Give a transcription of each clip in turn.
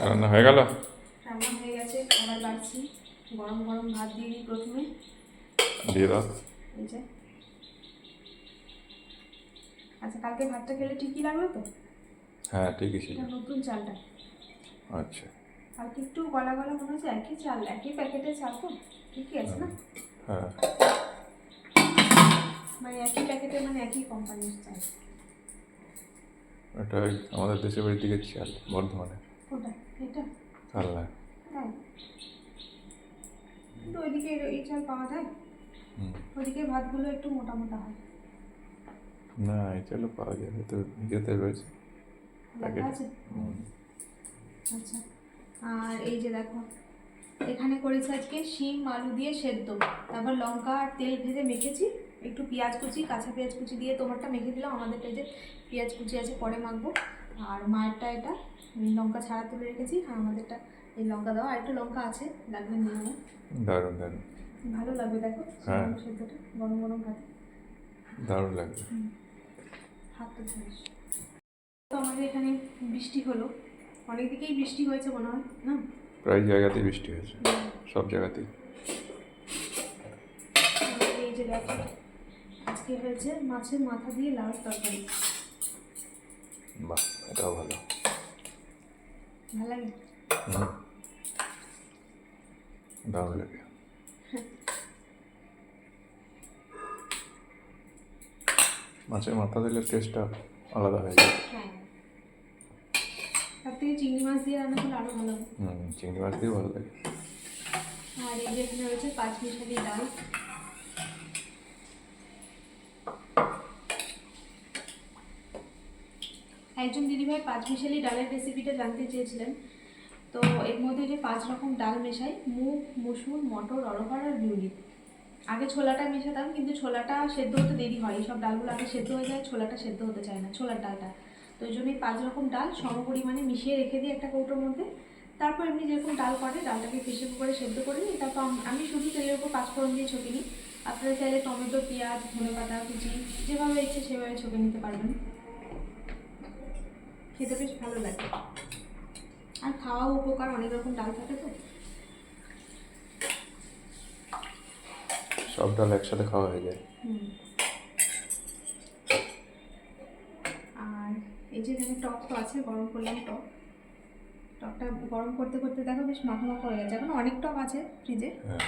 রান্না হয়ে গেল? রান্না হয়ে গেছে খাবার বাড়ছি। গরম গরম ভাত দিয়ে দিই প্রথমে। দিয়ে দাও। এই যে। আচ্ছা কালকে ভাতটা খেলে ঠিকই লাগল তো? হ্যাঁ ঠিকই ছিল। নতুন চালটা। আচ্ছা। কালকে একটু গলা গলা মনে হচ্ছে একই চাল একই প্যাকেটের চাল তো? ঠিকই আছে না? হ্যাঁ মানে একই প্যাকেটের মানে একই কোম্পানির চাল। এটা আমাদের দেশের বাড়ির দিকে চাল বর্ধমানে কোনটা? না কিন্তু ওইদিকে এই- চাল পাওয়া যায়। ওইদিকে ভাতগুলো একটু মোটা মোটা হয়। না এই চালও পাওয়া যায় হয়তো ইয়েতে রয়েছে। আছে? আচ্ছা। আর এই যে দেখো এখানে করেছি আজকে শিম আলু দিয়ে সেদ্ধ। তারপর লঙ্কা আর তেল ভেজে মেখেছি। একটু পেঁয়াজ কুচি কাঁচা পেঁয়াজ কুচি দিয়ে তোমারটা মেখে দিলাম। আমাদেরটা এই যে পেঁয়াজ কুচি আছে পরে মাখবো। আর মায়েরটা এটা আমি লঙ্কা ছাড়া তুলে রেখেছি আর আমাদেরটা এই লঙ্কা দেওয়া আর একটু লঙ্কা আছে লাগবে নিয়ে নেব। দারুণ দারুণ। ভালো লাগবে দেখো হ্যাঁ। সেদ্ধটা গরম গরম ভাতে। দারুণ লাগবে। হাতটা ধরে তো আমাদের এখানে বৃষ্টি হলো। অনেক দিকেই বৃষ্টি হয়েছে মনে হয় না? প্রায় জায়গাতেই বৃষ্টি হয়েছে সব জায়গাতেই। এই যে দেখো আজকে হয়েছে মাছের মাথা দিয়ে লাউ তরকারি। বাহ। এটাও ভালো। ভালো লাগে। দারুণ লাগে। মাছের মাথা দিলে টেস্টটা আলাদা হয়ে যায়। হ্যাঁ। তার থেকে চিংড়ি মাছ দিয়ে রান্না করলে আরও ভালো হুম চিংড়ি মাছ দিয়ে ভালো লাগে। আর এই যে এখানে রয়েছে পাঁচ মিশালি ডাল। একজন দিদিভাই পাঁচ মিশালি ডালের রেসিপিটা জানতে চেয়েছিলেন। তো এর মধ্যে যে পাঁচ রকম ডাল মেশাই, মুগ, মুসুর, মটর অরহর আর বিউলি। আগে ছোলাটা মেশাতাম, কিন্তু ছোলাটা সেদ্ধ হতে দেরি হয়। এইসব ডালগুলো আগে সেদ্ধ হয়ে যায়, ছোলাটা সেদ্ধ হতে চায় না, ছোলার ডালটা। তো ওই জন্যই পাঁচ রকম ডাল সম পরিমাণে মিশিয়ে রেখে দিই একটা কৌটোর মধ্যে। তারপর এমনি যেরকম ডাল করে ডালটাকে প্রেশার কুকারে সেদ্ধ করে নিই। তারপর আমি শুধু তেলের উপর পাঁচফোড়ন দিয়ে ছকে নিই। আপনারা চাইলে টমেটো, পেঁয়াজ ধনে পাতা কুচি, যেভাবে ইচ্ছে সেভাবে ছকে নিতে পারবেন। খেতে বেশ ভালো লাগে। আর খাওয়া উপকার অনেক রকম ডাল থাকে তো। সব ডাল একসাথে খাওয়া হয়ে যায়। আর এই যে এখানে টক তো আছে গরম করলাম টক। টকটা গরম করতে করতে দেখো বেশ মাখা মাখা হয়ে গেছে। এখন অনেক টক আছে ফ্রিজে। হ্যাঁ।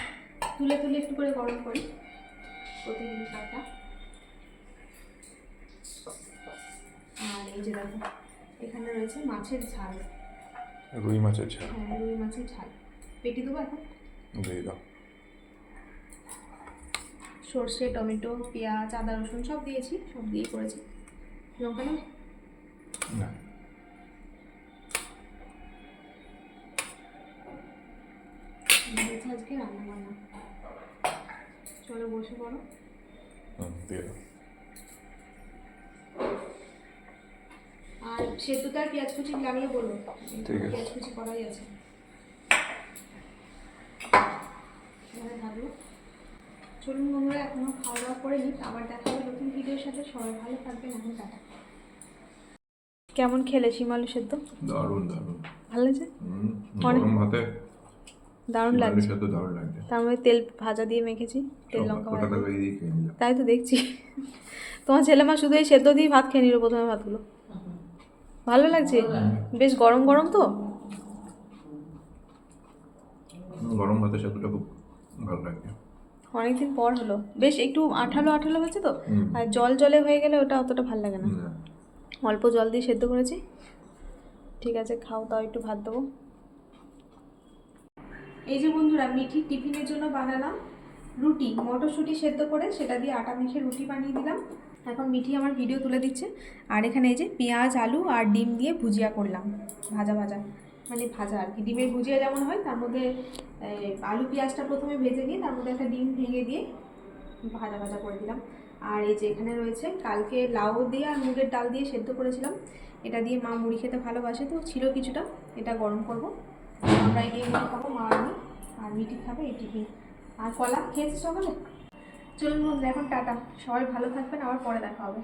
তুলে তুলে একটু করে গরম করি প্রতিদিন টকটা। আর এই যে দেখো এখানে রয়েছে মাছের ঝাল। রুই মাছের ঝাল। হ্যাঁ রুই মাছের ঝাল। পেটি দেবো এখন? দিয়ে দাও। সর্ষে টমেটো পেঁয়াজ আদা রসুন সব দিয়েছি সব দিয়ে করেছি। লঙ্কা না। আজকে রান্না বান্না চলো বসে পড়ো। দিয়ে দাও আর সেদ্ধটা আর পেঁয়াজ কুচি লাগলে বলো ঠিক আছে। পেঁয়াজ কুচি করাই আছে। থাকল চলুন বন্ধুরা এখনও খাওয়া দাওয়া করে নিই আবার দেখা হবে নতুন ভিডিওর সাথে সবাই ভালো থাকবেন এখন টাটা। কেমন খেলে শিমালু সেদ্ধ? দারুণ দারুণ। ভালো লাগছে? গরম ভাতে দারুণ লাগছে। সাথে দারুণ লাগছে। তার মধ্যে তেল ভাজা দিয়ে মেখেছি তেল লঙ্কা তাই তো দেখছি। তোমার ছেলে মা শুধু এই সেদ্ধ দিয়ে ভাত খেয়ে নিল প্রথমে ভাতগুলো। ভালো লাগছে? বেশ গরম গরম তো? গরম ভাতের সাথেটা খুব ভালো লাগছে। অনেকদিন পর হলো। বেশ একটু আঠালো আঠালো হয়েছে তো? আর জল জলে হয়ে গেলে ওটা অতটা ভালো লাগে না। না। অল্প জল দিয়ে সেদ্ধ করেছি। ঠিক আছে খাও তাও একটু ভাত দেবো। এই যে বন্ধুরা মিঠি টিফিনের জন্য বানালাম রুটি। মটরশুঁটি সেদ্ধ করে সেটা দিয়ে আটা মেখে রুটি বানিয়ে দিলাম। এখন মিঠি আমার ভিডিও তুলে দিচ্ছে। আর এখানে এই যে পেঁয়াজ, আলু আর ডিম দিয়ে ভুজিয়া করলাম। ভাজা ভাজা। মানে ভাজা আর কি। ডিমের ভুজিয়া যেমন হয়, তার মধ্যে আলু পেঁয়াজটা প্রথমে ভেজে নিয়ে, তার মধ্যে একটা ডিম ভেঙে দিয়ে ভাজা ভাজা করে দিলাম। আর এই যে এখানে রয়েছে, কালকে লাউ দিয়ে আর মুগের ডাল দিয়ে সেদ্ধ করেছিলাম। এটা দিয়ে মা মুড়ি খেতে ভালোবাসে, তো ছিল কিছুটা। এটা গরম করব। আমরা এই খাব, মা আমি। আর মিটি খাবে এই টিফিন। আর কলা খেয়েছি সকালে? চলুন বন্ধু এখন টাটা। সবাই ভালো থাকবেন আবার পরে দেখা হবে।